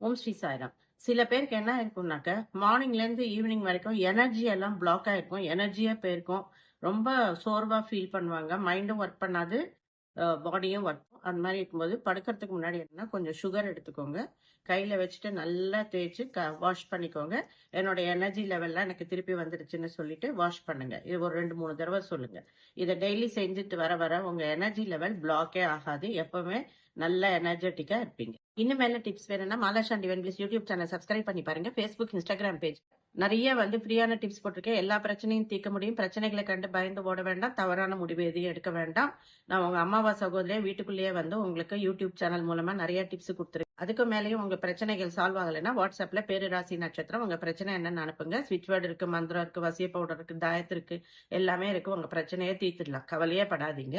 ஓம் ஸ்ரீ சாய்ராம். சில பேருக்கு என்ன இருக்கும்னாக்க மார்னிங்ல இருந்து ஈவினிங் வரைக்கும் எனர்ஜி எல்லாம் பிளாக் ஆயிருக்கும். எனர்ஜியா போயிருக்கும். ரொம்ப சோர்வா ஃபீல் பண்ணுவாங்க. மைண்டும் ஒர்க் பண்ணாது. பாடியும் ஒர்க் அந்த மாதிரி இருக்கும்போது படுக்கிறதுக்கு முன்னாடி என்ன கொஞ்சம் சுகர் எடுத்துக்கோங்க. கையில வச்சுட்டு நல்லா தேய்ச்சி வாஷ் பண்ணிக்கோங்க. என்னோட எனர்ஜி லெவல்லாம் எனக்கு திருப்பி வந்துடுச்சுன்னு சொல்லிட்டு வாஷ் பண்ணுங்க. இது ஒரு ரெண்டு மூணு தடவை சொல்லுங்க. இதை டெய்லி செஞ்சுட்டு வர வர உங்க எனர்ஜி லெவல் பிளாக்கே ஆகாது. எப்பவுமே நல்ல எனர்ஜெட்டிக்கா இருப்பீங்க. இன்னும் மேல டிப்ஸ் வேணும்னா மாலாஷாண்டி வென்பிளிஸ் யூடியூப் சேனல் சப்ஸ்கிரைப் பண்ணி பாருங்க. ஃபேஸ்புக் இன்ஸ்டாகிராம் பேஜ் நிறைய வந்து ஃப்ரீயான டிப்ஸ் போட்டிருக்கேன். எல்லா பிரச்சனையும் தீர்க்க முடியும். பிரச்சனைகளை கண்டு பயந்து ஓட வேண்டாம். தவறான முடிவு எதையும் எடுக்க வேண்டாம். நான் உங்க அம்மாவா சகோதரியா வீட்டுக்குள்ளேயே வந்து உங்களுக்கு யூடியூப் சேனல் மூலமா நிறைய டிப்ஸ் கொடுத்துருக்கேன். அதுக்கு மேலேயும் உங்க பிரச்சனைகள் சால்வ் ஆகலைன்னா வாட்ஸ்அப்ல பேரு ராசி நட்சத்திரம் உங்க பிரச்சனை என்னன்னு அனுப்புங்க. ஸ்விட்ச் வேர்டு இருக்கு மந்திரம் இருக்கு வசிய பவுடர் இருக்கு தாயத்து இருக்கு எல்லாமே இருக்கு. உங்க பிரச்சனையே தீர்த்துடலாம். கவலையே படாதீங்க.